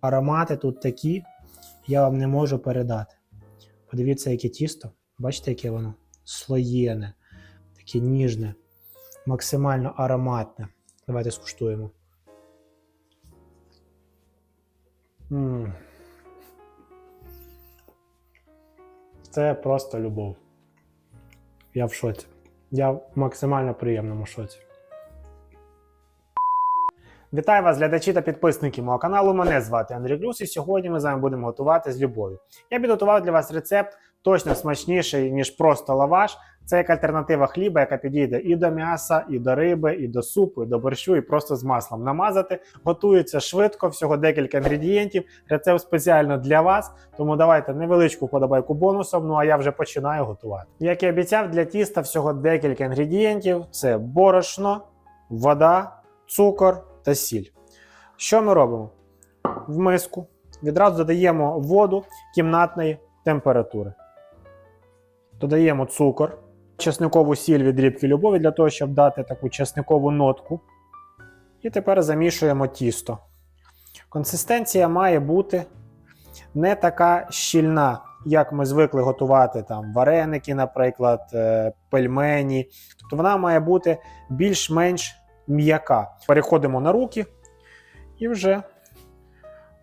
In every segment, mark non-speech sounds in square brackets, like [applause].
Аромати тут такі, я вам не можу передати. Подивіться, яке тісто. Бачите, яке воно? Слоєне, таке ніжне, максимально ароматне. Давайте скуштуємо. Це просто любов. Я в шоці. Я в максимально приємному шоці. Вітаю вас, глядачі та підписники мого каналу. Мене звати Андрій Клюс, і сьогодні ми з вами будемо готувати з любов'ю. Я підготував для вас рецепт точно смачніший, ніж просто лаваш. Це як альтернатива хліба, яка підійде і до м'яса, і до риби, і до супу, і до борщу, і просто з маслом намазати. Готується швидко, всього декілька інгредієнтів. Рецепт спеціально для вас. Тому давайте невеличку подобайку бонусом. Ну а я вже починаю готувати. Як і обіцяв, для тіста всього декілька інгредієнтів: це борошно, вода, цукор та сіль. Що ми робимо? В миску відразу додаємо воду кімнатної температури. Додаємо цукор, чесникову сіль від рібки любові для того, щоб дати таку чесникову нотку. І тепер замішуємо тісто. Консистенція має бути не така щільна, як ми звикли готувати там вареники, наприклад, е, пельмені. Тобто вона має бути більш-менш м'яка. Переходимо на руки і вже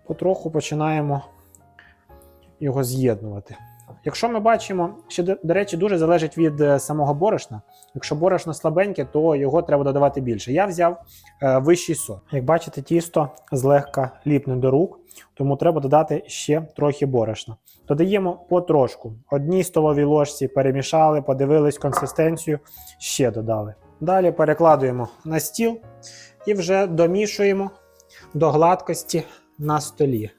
потроху починаємо його з'єднувати. Якщо ми бачимо, ще, до- речі, дуже залежить від е, самого борошна. Якщо борошно слабеньке, то його треба додавати більше. Я взяв е, вищий сорт. Як бачите, тісто злегка ліпне до рук, тому треба додати ще трохи борошна. Додаємо потрошку. Одній столовій ложці перемішали, подивились консистенцію, ще додали. Далі перекладуємо на стіл і вже домішуємо до гладкості на столі.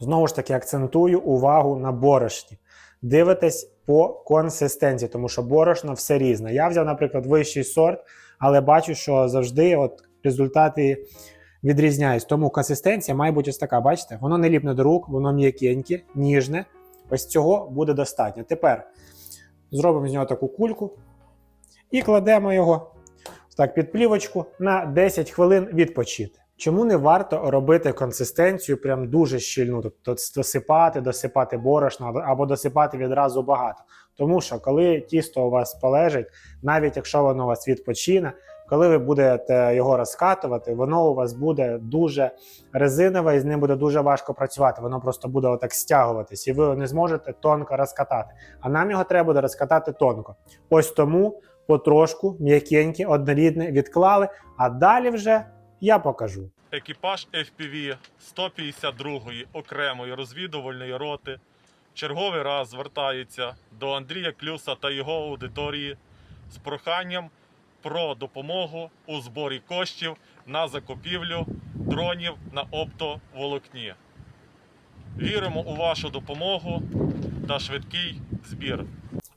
Знову ж таки, акцентую увагу на борошні. Дивитесь по консистенції, тому що борошно все різне. Я взяв, наприклад, вищий сорт, але бачу, що завжди от результати відрізняються. Тому консистенція має бути ось така. Бачите? Воно не ліпне до рук, воно м'якеньке, ніжне. Ось цього буде достатньо. Тепер зробимо з нього таку кульку і кладемо його так під плівочку на 10 хвилин відпочити. Чому не варто робити консистенцію прям дуже щільну, тобто досипати, досипати борошно або досипати відразу багато. Тому що коли тісто у вас полежить, навіть якщо воно у вас відпочине, коли ви будете його розкатувати, воно у вас буде дуже резинове і з ним буде дуже важко працювати. Воно просто буде отак стягуватись, і ви не зможете тонко розкатати. А нам його треба буде розкатати тонко. Ось тому потрошку м'якеньке, однорідне відклали, а далі вже я покажу. Екіпаж FPV 152-ї окремої розвідувальної роти черговий раз звертається до Андрія Клюса та його аудиторії з проханням про допомогу у зборі коштів на закупівлю дронів на оптоволокні. Віримо у вашу допомогу та швидкий збір.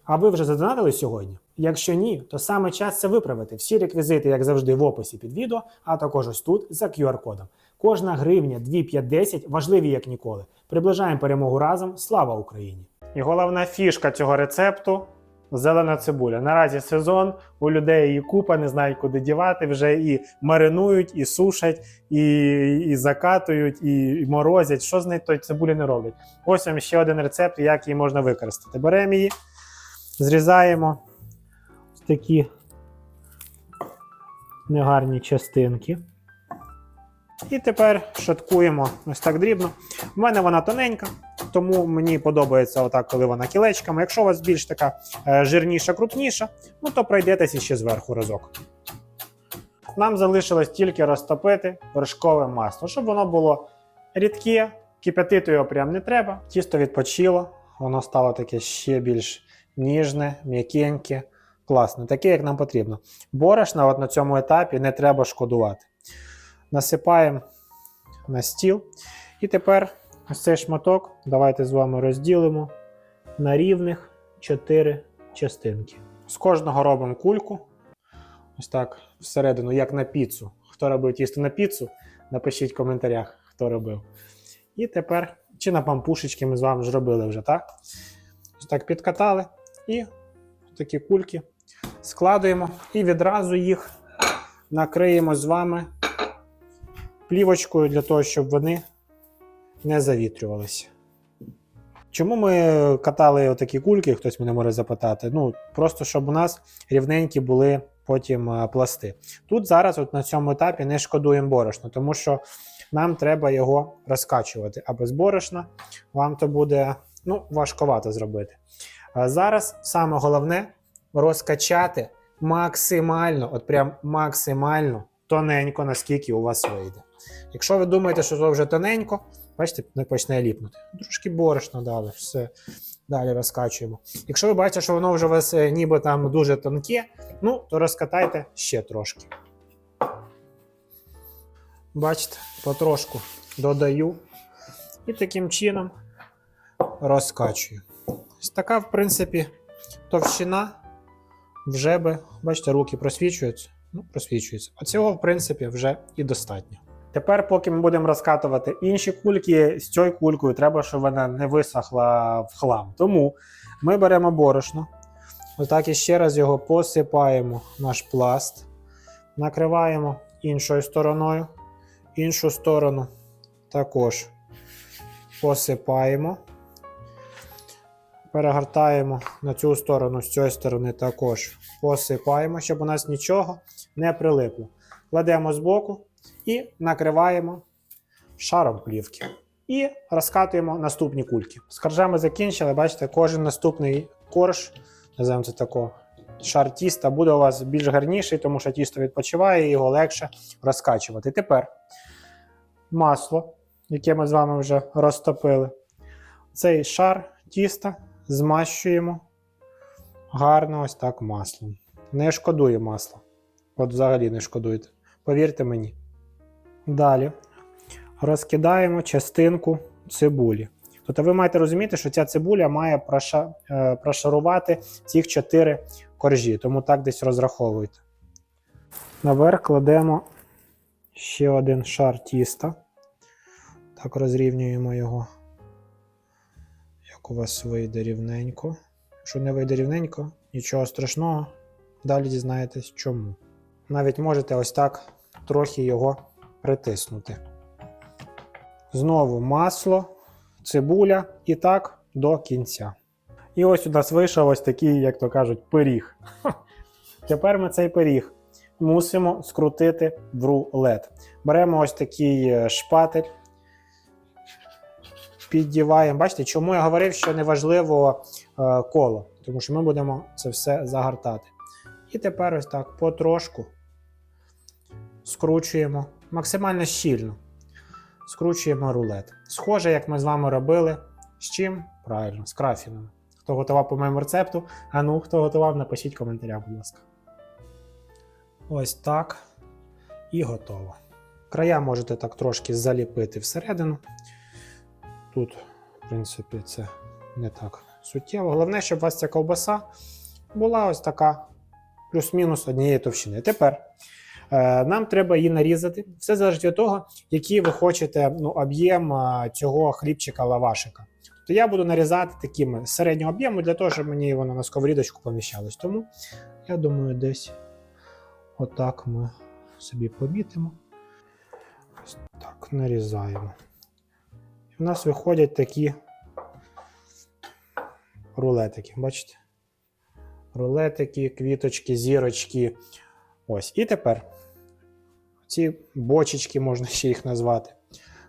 А ви вже задонатили сьогодні? Якщо ні, то саме час це виправити. Всі реквізити, як завжди, в описі під відео, а також ось тут за QR-кодом. Кожна гривня 2, 5, 10 важливі як ніколи. Приближаємо перемогу разом. Слава Україні! І головна фішка цього рецепту зелена цибуля. Наразі сезон, у людей її купа, не знають, куди дівати. Вже і маринують, і сушать, і, і закатують, і, морозять. Що з нею той цибулі не роблять? Ось вам ще один рецепт, як її можна використати. Беремо її, зрізаємо ось такі негарні частинки. І тепер шаткуємо ось так дрібно. У мене вона тоненька, тому мені подобається отак, коли вона кілечками. Якщо у вас більш така е, жирніша, крупніша, ну то пройдетеся ще зверху разок. Нам залишилось тільки розтопити вершкове масло, щоб воно було рідке, кип'ятити його прям не треба. Тісто відпочило, воно стало таке ще більш ніжне, м'якеньке, класне, таке, як нам потрібно. Борошна от на цьому етапі не треба шкодувати. Насипаємо на стіл. І тепер ось цей шматок давайте з вами розділимо на рівних 4 частинки. З кожного робимо кульку. Ось так всередину, як на піцу. Хто робив тісто на піцу, напишіть в коментарях, хто робив. І тепер, чи на пампушечки ми з вами ж робили вже, так? Ось так підкатали і такі кульки складуємо і відразу їх накриємо з вами плівочкою для того, щоб вони не завітрювалися. Чому ми катали отакі кульки, хтось мене може запитати. Ну, просто щоб у нас рівненькі були потім е, пласти. Тут зараз, от на цьому етапі, не шкодуємо борошно, тому що нам треба його розкачувати. А без борошна вам то буде ну, важковато зробити. А зараз саме головне розкачати максимально, от прям максимально тоненько, наскільки у вас вийде. Якщо ви думаєте, що це вже тоненько, бачите, не почне ліпнути. Трошки борошна дали, все. Далі розкачуємо. Якщо ви бачите, що воно вже у вас е, ніби там дуже тонке, ну, то розкатайте ще трошки. Бачите, потрошку додаю і таким чином розкачую. Ось така, в принципі, товщина вже би, бачите, руки просвічуються. Ну, просвічуються. А цього, в принципі, вже і достатньо. Тепер, поки ми будемо розкатувати інші кульки, з цією кулькою треба, щоб вона не висохла в хлам. Тому ми беремо борошно, отак і ще раз його посипаємо наш пласт, накриваємо іншою стороною, іншу сторону також посипаємо. Перегортаємо на цю сторону, з цієї сторони також посипаємо, щоб у нас нічого не прилипло. Кладемо збоку і накриваємо шаром плівки. І розкатуємо наступні кульки. З коржами закінчили, бачите, кожен наступний корж, називаємо це тако, шар тіста буде у вас більш гарніший, тому що тісто відпочиває і його легше розкачувати. Тепер масло, яке ми з вами вже розтопили. Цей шар тіста змащуємо гарно ось так маслом. Не шкодує масло. От взагалі не шкодуєте. Повірте мені. Далі розкидаємо частинку цибулі. Тобто ви маєте розуміти, що ця цибуля має проша, е, прошарувати цих 4 коржі, тому так десь розраховуйте. Наверх кладемо ще один шар тіста. Так розрівнюємо його. Як у вас вийде рівненько. Якщо не вийде рівненько, нічого страшного. Далі дізнаєтесь чому. Навіть можете ось так трохи його притиснути. Знову масло, цибуля і так до кінця. І ось у нас вийшов ось такий, як то кажуть, пиріг. [laughs] Тепер ми цей пиріг мусимо скрутити в рулет. Беремо ось такий е, шпатель, піддіваємо. Бачите, чому я говорив, що неважливо е, коло, тому що ми будемо це все загортати. І тепер ось так потрошку скручуємо максимально щільно. Скручуємо рулет. Схоже, як ми з вами робили. З чим? Правильно, з крафінами. Хто готував по моєму рецепту, а ну, хто готував, напишіть в коментарях, будь ласка. Ось так. І готово. Края можете так трошки заліпити всередину. Тут, в принципі, це не так суттєво. Головне, щоб у вас ця ковбаса була ось така плюс-мінус однієї товщини. Тепер нам треба її нарізати. Все залежить від того, який ви хочете ну, об'єм е, цього хлібчика-лавашика. То я буду нарізати такими середнього об'єму для того, щоб мені воно на сковорідочку поміщалось. Тому я думаю, десь отак ми собі помітимо. Так нарізаємо. І в нас виходять такі рулетики, бачите? Рулетики, квіточки, зірочки. Ось. І тепер ці бочечки, можна ще їх назвати.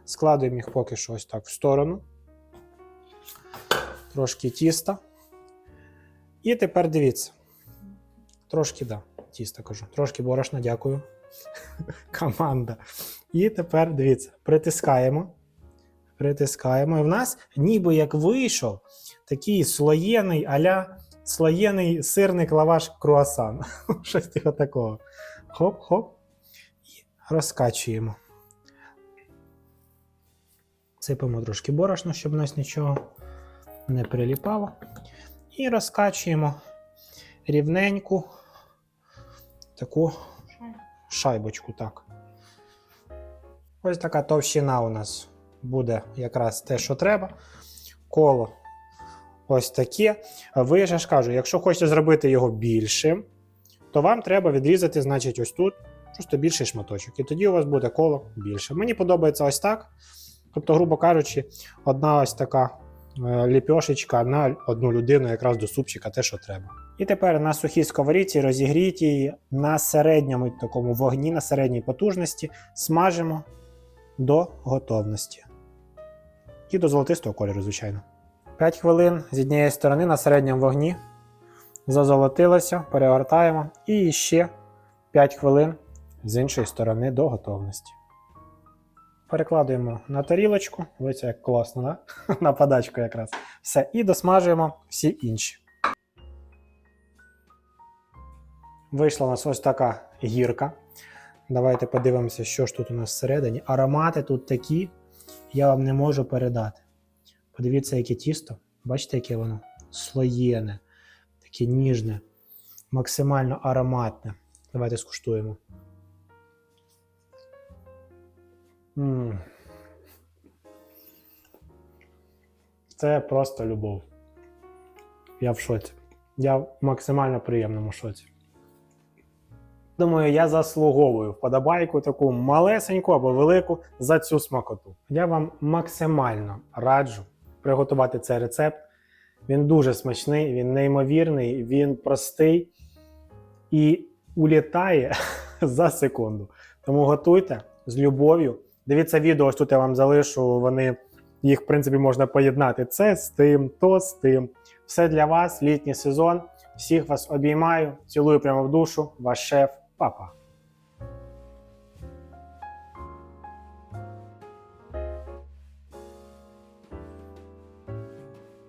Складуємо їх поки що ось так в сторону. Трошки тіста. І тепер дивіться. Трошки, да, тіста кажу. Трошки борошна, дякую. [laughs] Команда. І тепер дивіться, притискаємо. Притискаємо. І в нас ніби як вийшов такий слоєний аля слоєний сирник лаваш круасан. [laughs] Щось типу такого. Хоп-хоп. Розкачуємо. Сипемо трошки борошна, щоб у нас нічого не приліпало. І розкачуємо рівненьку таку шайбочку. так. Ось така товщина у нас буде якраз те, що треба. Коло ось таке. Ви ж кажу, якщо хочете зробити його більшим, то вам треба відрізати, значить, ось тут просто більший шматочок. І тоді у вас буде коло більше. Мені подобається ось так. Тобто, грубо кажучи, одна ось така е, ліпьошечка на одну людину, якраз до супчика, те, що треба. І тепер на сухій сковорідці розігріть її на середньому такому вогні, на середній потужності, смажимо до готовності. І до золотистого кольору, звичайно. 5 хвилин з однієї сторони на середньому вогні. Зазолотилося, перегортаємо. І ще 5 хвилин з іншої сторони до готовності. Перекладуємо на тарілочку. Ось як класно, да? [laughs] на подачку якраз. Все. І досмажуємо всі інші. Вийшла у нас ось така гірка. Давайте подивимося, що ж тут у нас всередині. Аромати тут такі, я вам не можу передати. Подивіться, яке тісто. Бачите, яке воно? Слоєне, таке ніжне, максимально ароматне. Давайте скуштуємо. Це просто любов. Я в шоці. Я в максимально приємному шоці. Думаю, я заслуговую вподобайку таку малесеньку або велику за цю смакоту. Я вам максимально раджу приготувати цей рецепт. Він дуже смачний, він неймовірний, він простий і улітає [laughs] за секунду. Тому готуйте з любов'ю. Дивіться відео, ось тут я вам залишу. Вони їх, в принципі, можна поєднати. Це з тим, то з тим. Все для вас, літній сезон. Всіх вас обіймаю, цілую прямо в душу, ваш шеф, папа.